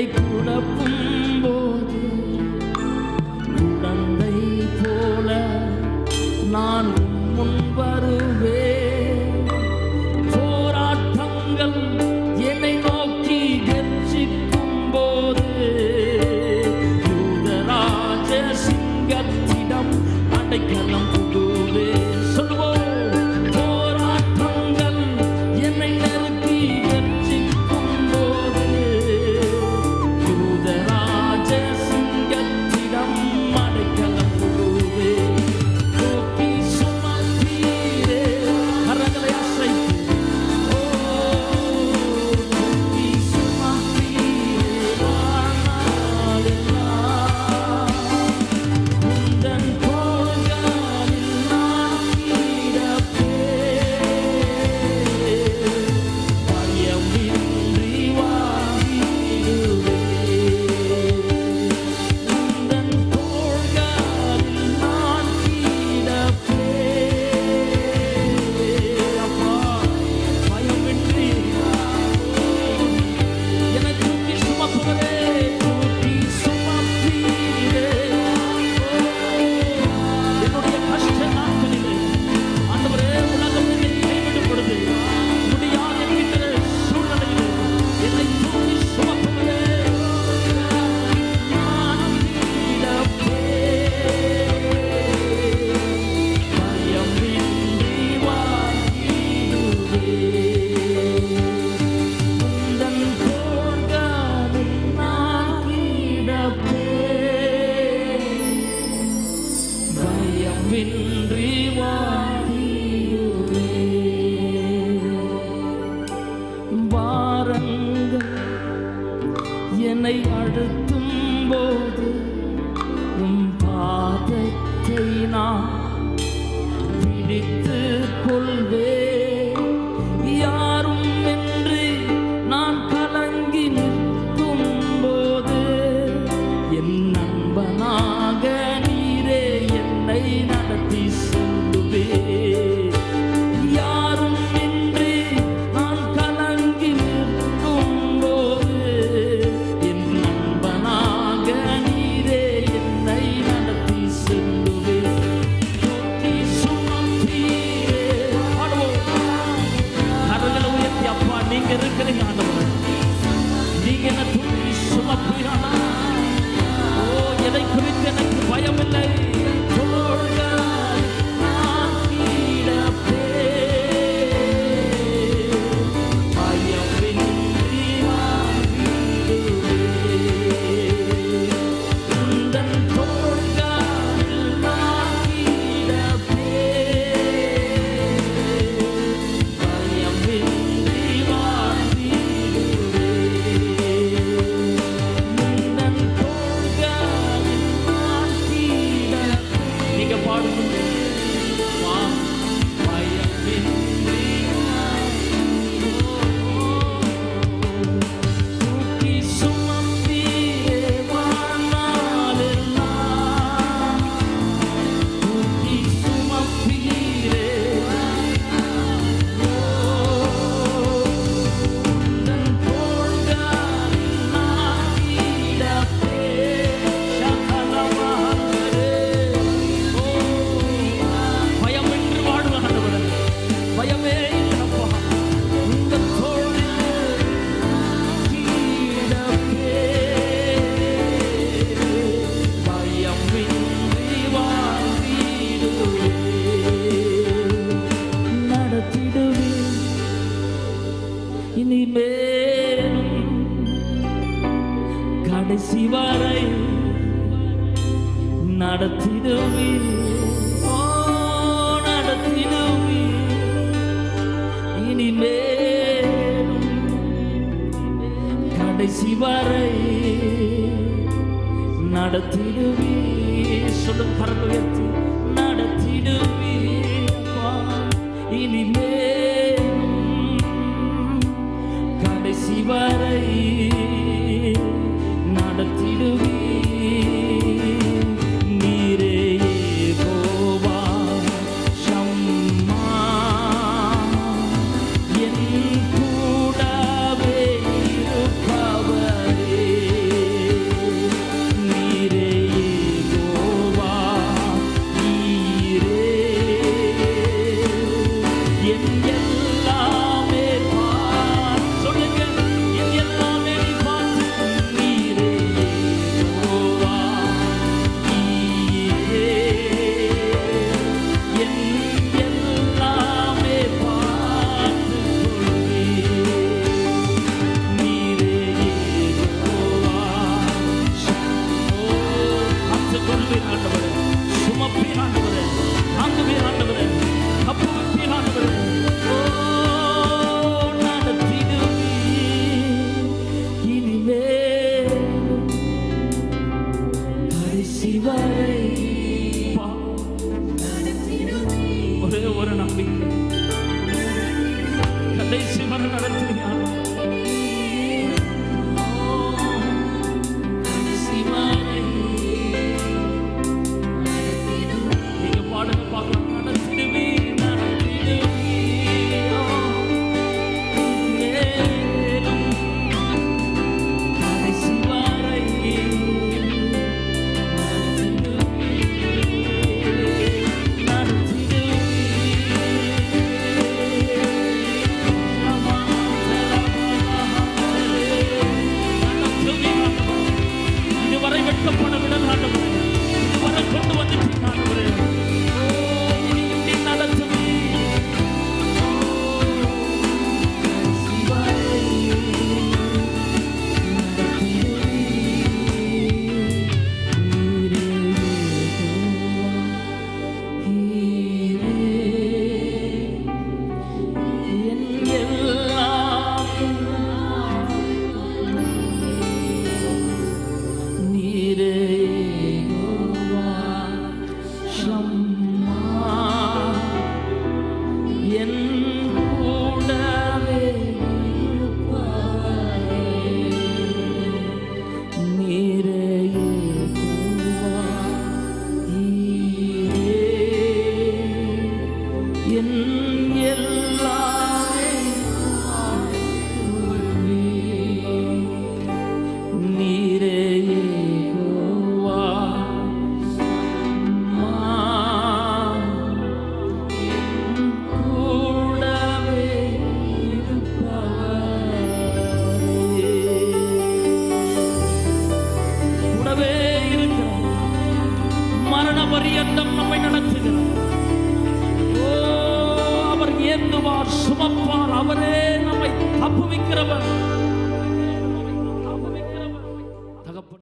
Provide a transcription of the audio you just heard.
என்னை குழப்பும் பயமின்றி நடத்திடுவே ஓ நடத்திடுவே இனிமேலும் கடைசி வரை நடத்திடுவே சொல்லும் பரந்து உயர்த்தி நடத்திடுவே biển